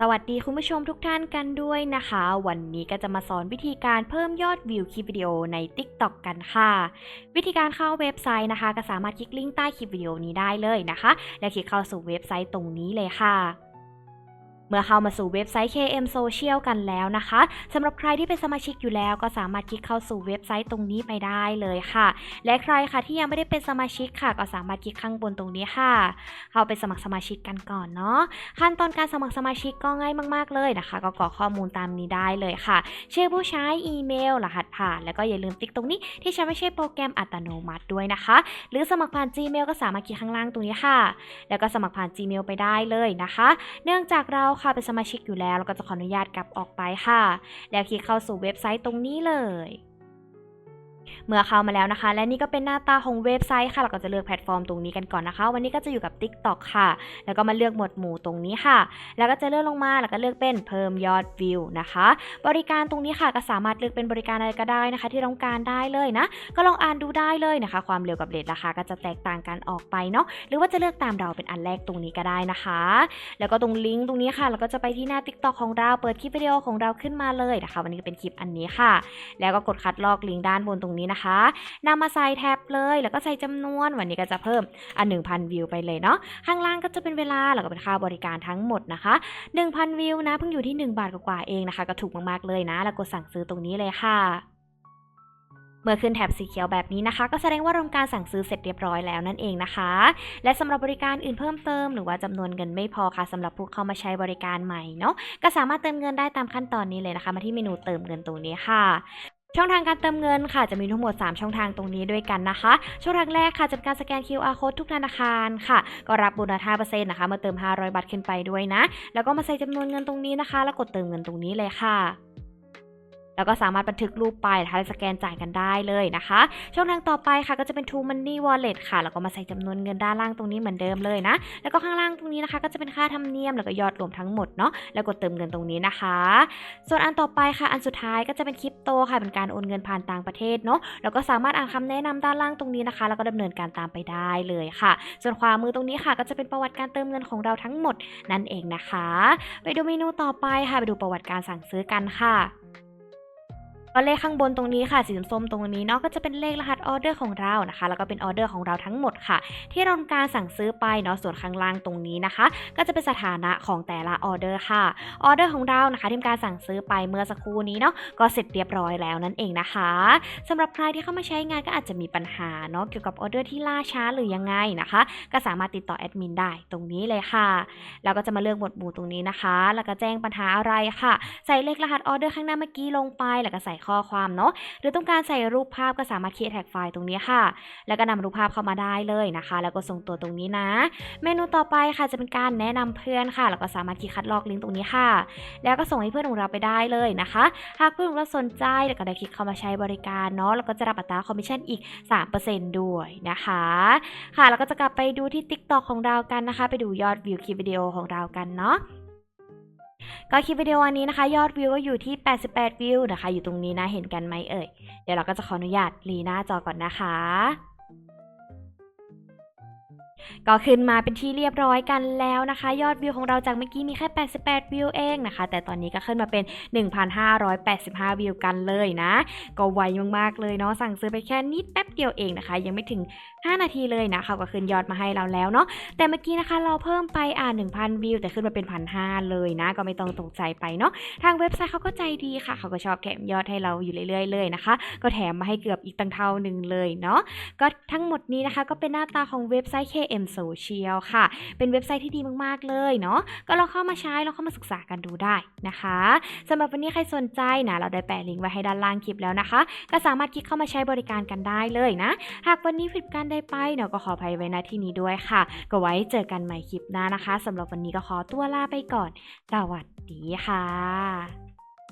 สวัสดีคุณผู้ชมทุกท่านกันด้วยนะคะ วันนี้ก็จะมาสอนวิธีการเพิ่มยอดวิวคลิปวิดีโอใน TikTok กันค่ะ วิธีการเข้าเว็บไซต์นะคะ ก็สามารถคลิกลิงก์ใต้คลิปวิดีโอนี้ได้เลยนะคะ และคลิกเข้าสู่เว็บไซต์ตรงนี้เลยค่ะ เมื่อเข้ามาสู่เว็บไซต์ KM Social กันแล้วนะคะสำหรับใครที่เป็นสมาชิกอยู่แล้ว ก็สามารถคลิกเข้าสู่เว็บไซต์ตรงนี้ไปได้เลยค่ะ และใครค่ะที่ยังไม่ได้เป็นสมาชิกค่ะ ก็สามารถคลิกข้างบนตรงนี้ค่ะ เข้าไปสมัครสมาชิกกันก่อนเนาะขั้นตอนการสมัครสมาชิกก็ง่ายมากๆเลยนะคะ ก็กรอกข้อมูลตามนี้ได้เลยค่ะ ชื่อผู้ใช้อีเมลรหัสผ่าน แล้วก็อย่าลืมติ๊กตรงนี้ที่ใช้ไม่ใช่โปรแกรมอัตโนมัติด้วยนะคะ หรือสมัครผ่าน Gmail ก็สามารถคลิกข้างล่างตรงนี้ค่ะ แล้วก็สมัครผ่าน Gmail ไปได้เลยนะคะ เนื่องจากเราค่ะเป็นสมาชิกอยู่แล้ว เราก็จะขออนุญาตกลับออกไปค่ะ แล้วคลิกเข้าสู่เว็บไซต์ตรงนี้เลย เมื่อเข้ามาแล้วนะคะ และนี่ก็เป็นหน้าตาของเว็บไซต์ค่ะ เราก็จะเลือกแพลตฟอร์มตรงนี้กันก่อนนะคะ วันนี้ก็จะอยู่กับ TikTok ค่ะ แล้วก็มาเลือกหมวดหมู่ตรงนี้ค่ะ แล้วก็จะเลื่อนลงมา แล้วก็เลือกเป็นเพิ่มยอดวิวนะคะ บริการตรงนี้ค่ะก็สามารถเลือกเป็นบริการอะไรก็ได้นะคะ ที่ต้องการได้เลยนะ ก็ลองอ่านดูได้เลยนะคะ ความเร็วกับเรทราคาก็จะแตกต่างกันออกไปเนาะ หรือว่าจะเลือกตามเราเป็นอันแรกตรงนี้ก็ได้นะคะ แล้วก็ตรงลิงก์ตรงนี้ค่ะ เราก็จะไปที่หน้า TikTok ของเรา เปิดคลิปวิดีโอของเราขึ้นมาเลยนะคะ วันนี้ก็เป็นคลิปอันนี้ค่ะ แล้วก็กดคัดลอกลิงก์ด้านบนตรงนี้นะคะนำมาใส่แท็บเลย แล้วก็ใส่จำนวนวันนี้ก็จะเพิ่มอัน1,000 วิวไปเลยเนาะข้างล่างก็จะเป็นเวลาแล้วก็เป็นค่าบริการทั้งหมดนะคะ 1,000 วิวนะเพิ่งอยู่ที่ 1 บาทกว่าๆเองนะคะ ก็ถูกมากๆเลยนะ แล้วกดสั่งซื้อตรงนี้เลยค่ะเมื่อขึ้นแถบสีเขียวแบบนี้นะคะ ก็แสดงว่าทำการสั่งซื้อเสร็จเรียบร้อยแล้วนั่นเองนะคะ และสำหรับบริการอื่นเพิ่มเติม หรือว่าจำนวนเงินไม่พอค่ะสำหรับผู้เข้ามาใช้บริการใหม่เนาะก็สามารถเติมเงินได้ตามขั้นตอนนี้เลยนะคะ มาที่เมนูเติมเงินตรงนี้ค่ะ ช่องทางการเติมเงินค่ะจะมีทั้งหมด 3 ช่องทางตรงนี้ด้วยกันนะคะ ช่องทางแรกค่ะจะเป็นการสแกน QR code ทุกธนาคารค่ะ ก็รับโบนัส5%นะคะมาเติม 500 บาทขึ้นไปด้วยนะ แล้วก็มาใส่จำนวนเงินตรงนี้นะคะ แล้วกดเติมเงินตรงนี้เลยค่ะ แล้วก็สามารถบันทึกรูปไปนะคะสแกนจ่ายกันได้เลยนะคะ ช่องทางต่อไปค่ะก็จะเป็น True Money Wallet ค่ะ แล้วก็มาใส่จำนวนเงินด้านล่างตรงนี้เหมือนเดิมเลยนะ แล้วก็ข้างล่างตรงนี้นะคะ ก็จะเป็นค่าธรรมเนียมแล้วก็ยอดรวมทั้งหมดเนาะ แล้วกดเติมเงินตรงนี้นะคะ ส่วนอันต่อไปค่ะ อันสุดท้ายก็จะเป็นคริปโตค่ะ เป็นการโอนเงินผ่านต่างประเทศเนาะ แล้วก็สามารถอ่านคำแนะนำด้านล่างตรงนี้นะคะ แล้วก็ดำเนินการตามไปได้เลยค่ะ ส่วนขวามือตรงนี้ค่ะ ก็จะเป็นประวัติการเติมเงินของเราทั้งหมดนั่นเองนะคะ ไปดูเมนูต่อไปค่ะ ไปดูประวัติการสั่งซื้อกันค่ะ ก็เลขข้างบนตรงนี้ค่ะสีส้มตรงนี้เนาะก็จะเป็นเลขรหัสออเดอร์ของเรานะคะ แล้วก็เป็นออเดอร์ของเราทั้งหมดค่ะ ที่เราทำการสั่งซื้อไปเนาะส่วนข้างล่างตรงนี้นะคะ ก็จะเป็นสถานะของแต่ละออเดอร์ค่ะออเดอร์ของเรานะคะที่ทำการสั่งซื้อไปเมื่อสักครู่นี้เนาะก็เสร็จเรียบร้อยแล้วนั่นเองนะคะสำหรับใครที่เข้ามาใช้งานก็อาจจะมีปัญหาเนาะเกี่ยวกับออเดอร์ที่ล่าช้าหรือยังไงนะคะ ก็สามารถติดต่อแอดมินได้ตรงนี้เลยค่ะแล้วก็จะมาเลือกหมวดหมู่ตรงนี้นะคะ แล้วก็แจ้งปัญหาอะไรค่ะ ใส่เลขรหัสออเดอร์ข้างหน้าเมื่อกี้ลงไปแล้วก็ใส่ข้อความเนาะหรือต้องการใส่รูปภาพก็สามารถเคลียร์แท็กไฟล์ตรงนี้ค่ะ แล้วก็นำรูปภาพเข้ามาได้เลยนะคะ แล้วก็ส่งตัวตรงนี้นะ เมนูต่อไปค่ะจะเป็นการแนะนำเพื่อนค่ะ แล้วก็สามารถคลิกคัดลอกลิงก์ตรงนี้ค่ะ แล้วก็ส่งให้เพื่อนของเราไปได้เลยนะคะ หากเพื่อนของเราสนใจแล้วก็ได้คลิกเข้ามาใช้บริการเนาะแล้วก็จะรับอัตราคอมมิชชั่นอีก 3%ด้วยนะคะ ค่ะแล้วก็จะกลับไปดูที่ TikTok ของเรากันนะคะ ไปดูยอดวิวคลิปวิดีโอของเรากันเนาะ ก็คลิปวิดีโอวันนี้นะคะ ยอดวิวก็อยู่ที่ 88 วิวนะคะ อยู่ตรงนี้นะเห็นกันไหมเอ่ย เดี๋ยวเราก็จะขออนุญาตรีหน้าจอก่อนนะคะ ก็ขึ้นมาเป็นที่เรียบร้อยกันแล้วนะคะ ยอดวิวของเราจากเมื่อกี้มีแค่ 88 วิวเองนะคะ แต่ตอนนี้ก็ขึ้นมาเป็น 1,585 วิวกันเลยนะ ก็ไวมากๆเลยเนาะสั่งซื้อไปแค่นิดแป๊บเดียวเองนะคะ ยังไม่ถึง 5 นาทีเลยนะเขาก็ขึ้นยอดมาให้เราแล้วเนาะแต่เมื่อกี้นะคะเราเพิ่มไปอ่า1,000 วิว แต่ขึ้นมาเป็น 1,500 เลยนะ ก็ไม่ต้องตกใจไปเนาะทางเว็บไซต์เขาก็ใจดีค่ะเขาก็ชอบแถมยอดให้เราอยู่เรื่อยๆเลยนะคะ ก็แถมมาให้เกือบอีกตั้งเท่าหนึ่งเลยเนาะก็ทั้งหมดนี้นะคะก็เป็นหน้าตาของเว็บไซต์ M Social ค่ะ เป็นเว็บไซต์ที่ดีมากๆเลยเนาะก็ลองเข้ามาใช้ลองเข้ามาศึกษากันดูได้นะคะสำหรับวันนี้ใครสนใจนะเราได้แปะลิงก์ไว้ให้ด้านล่างคลิปแล้วนะคะ ก็สามารถคลิกเข้ามาใช้บริการกันได้เลยนะ หากวันนี้ผิดการได้ไปเนาะก็ขออภัยไว้ณที่นี้ด้วยค่ะ ก็ไว้เจอกันใหม่คลิปหน้านะคะสำหรับวันนี้ก็ขอตัวลาไปก่อนสวัสดีค่ะ